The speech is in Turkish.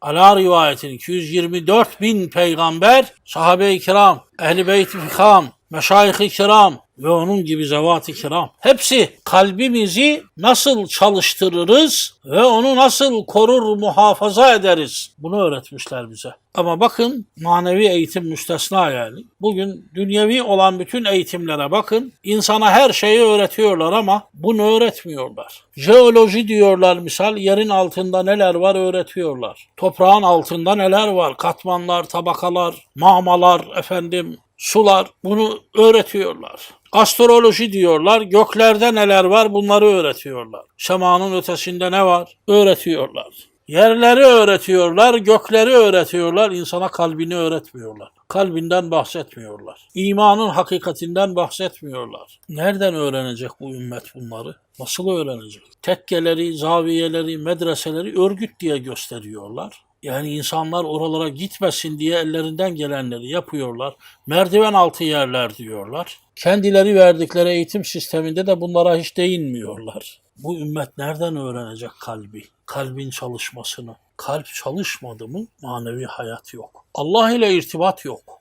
Ala rivayetin 224 bin peygamber, sahabe-i kiram, ehl-i beyt-i fikam, meşayih-i kiram ve onun gibi zevat-ı kiram. Hepsi kalbimizi nasıl çalıştırırız ve onu nasıl korur, muhafaza ederiz. Bunu öğretmişler bize. Ama bakın manevi eğitim müstesna yani. Bugün dünyevi olan bütün eğitimlere bakın. insana her şeyi öğretiyorlar ama bunu öğretmiyorlar. Jeoloji diyorlar misal yerin altında neler var öğretiyorlar. Toprağın altında neler var? Katmanlar, tabakalar, mağmalar, efendim sular bunu öğretiyorlar. Astroloji diyorlar. Göklerde neler var bunları öğretiyorlar. Semanın ötesinde ne var? Öğretiyorlar. Yerleri öğretiyorlar, gökleri öğretiyorlar, insana kalbini öğretmiyorlar. Kalbinden bahsetmiyorlar. İmanın hakikatinden bahsetmiyorlar. Nereden öğrenecek bu ümmet bunları? Nasıl öğrenecek? Tekkeleri, zaviyeleri, medreseleri örgüt diye gösteriyorlar. Yani insanlar oralara gitmesin diye ellerinden gelenleri yapıyorlar. Merdiven altı yerler diyorlar. Kendileri verdikleri eğitim sisteminde de bunlara hiç değinmiyorlar. Bu ümmet nereden öğrenecek kalbi? Kalbin çalışmasını. Kalp çalışmadı mı manevi hayat yok. Allah ile irtibat yok.